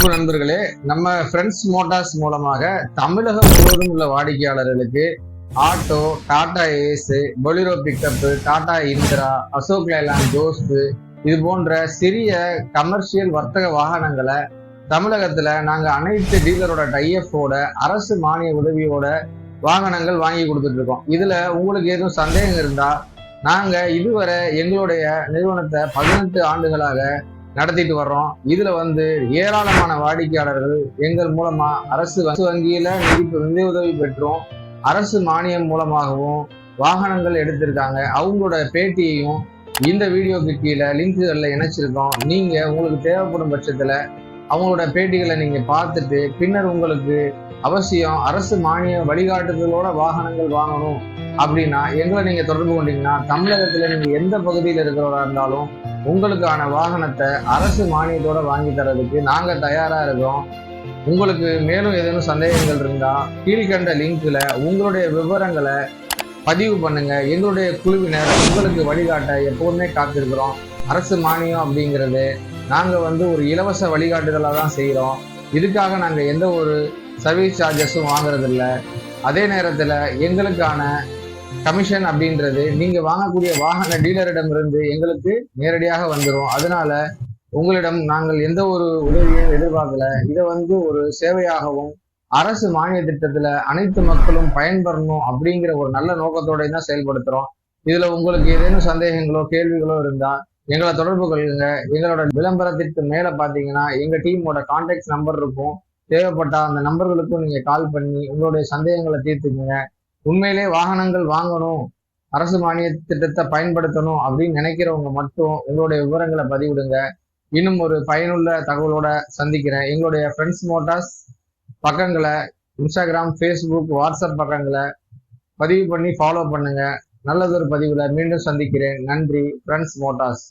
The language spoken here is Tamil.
அன்பு நண்பர்களே நம்ம ஃப்ரெண்ட்ஸ் மோட்டார்ஸ் மூலமாக தமிழகம் முழுவதும் உள்ள வாடிக்கையாளர்களுக்கு auto Tata Ace Bolero pickup Tata Intra Ashok Leyland ஜோஸ்து இது போன்ற சிறிய கமர்ஷியல் வர்த்தக வாகனங்களை தமிழகத்துல நாங்க அனைத்து டீலரோட டைஎஃபோட அரசு மானிய உதவியோட வாகனங்கள் வாங்கி கொடுத்துட்டு இருக்கோம் இதுல உங்களுக்கு எதுவும் சந்தேகம் இருந்தா நாங்க இதுவரை எங்களுடைய நிறுவனத்தை பதினெட்டு ஆண்டுகளாக நடத்திட்டு வர்றோம். இதுல வந்து ஏராளமான வாடிக்கையாளர்கள் எங்கள் மூலமா அரசு வங்கியில நிதி நிதி உதவி பெற்றும். அரசு மானியம் மூலமாகவும் வாகனங்கள் எடுத்திருக்காங்க. அவங்களோட பேட்டியையும் இந்த வீடியோக்கு கீழே லிங்க்குகளில் இணைச்சிருக்கோம். நீங்க உங்களுக்கு தேவைப்படும் பட்சத்துல அவங்களோட பேட்டிகளை நீங்க பார்த்துட்டு பின்னர் உங்களுக்கு அவசியம் அரசு மானிய வழிகாட்டுதலோட வாகனங்கள் வாங்கணும் அப்படின்னா எங்களை நீங்க தொடர்பு கொண்டீங்கன்னா தமிழகத்துல நீங்க எந்த பகுதியில் இருக்கிறவரா இருந்தாலும் உங்களுக்கான வாகனத்தை அரசு மானியத்தோட வாங்கி தரதுக்கு நாங்கள் தயாராக இருக்கோம். உங்களுக்கு மேலும் ஏதேனும் சந்தேகங்கள் இருந்தால் கீழ்கண்ட லிங்கில் உங்களுடைய விவரங்களை பதிவு பண்ணுங்க. எங்களுடைய குழுவினர் உங்களுக்கு வழிகாட்ட எப்போதுமே காத்திருக்கிறோம். அரசு மானியம் அப்படிங்கிறது நாங்கள் வந்து ஒரு இலவச வழிகாட்டுதலாக தான் செய்கிறோம் இதுக்காக நாங்கள் எந்த ஒரு சர்வீஸ் சார்ஜஸும் வாங்குறதில்ல. அதே நேரத்தில் எங்களுக்கான கமிஷன் அப்படின்றது நீங்க வாங்கக்கூடிய வாகன டீலரிடமிருந்து எங்களுக்கு நேரடியாக வந்துடும் அதனால உங்களிடம் நாங்கள் எந்த ஒரு உதவியும் எதிர்பார்க்கல. இதை வந்து ஒரு சேவையாகவும் அரசு மானிய திட்டத்துல அனைத்து மக்களும் பயன்பெறணும் அப்படிங்கிற ஒரு நல்ல நோக்கத்தோட தான் செயல்படுத்துறோம். இதுல உங்களுக்கு ஏதேனும் சந்தேகங்களோ கேள்விகளோ இருந்தா எங்களை தொடர்பு கொள்ளுங்க. எங்களோட விளம்பரத்திற்கு மேல பாத்தீங்கன்னா எங்க டீமோட கான்டாக்ட் நம்பர் இருக்கும். தேவைப்பட்ட அந்த நம்பர்களுக்கும் நீங்க கால் பண்ணி உங்களுடைய சந்தேகங்களை தீர்த்துக்குங்க. உண்மையிலே வாகனங்கள் வாங்கணும் அரசு மானிய திட்டத்தை பயன்படுத்தணும் அப்படின்னு நினைக்கிறவங்க மட்டும் உங்களுடைய விவரங்களை பதிவிடுங்க. இன்னும் ஒரு பயனுள்ள தகவலோட சந்திக்கிறேன். எங்களுடைய ஃப்ரெண்ட்ஸ் மோட்டார்ஸ் பக்கங்களை இன்ஸ்டாகிராம் ஃபேஸ்புக் வாட்ஸ்அப் பக்கங்களை பதிவு பண்ணி ஃபாலோ பண்ணுங்க. நல்லதொரு பதிவுல மீண்டும் சந்திக்கிறேன். நன்றி ஃப்ரெண்ட்ஸ் மோட்டார்ஸ்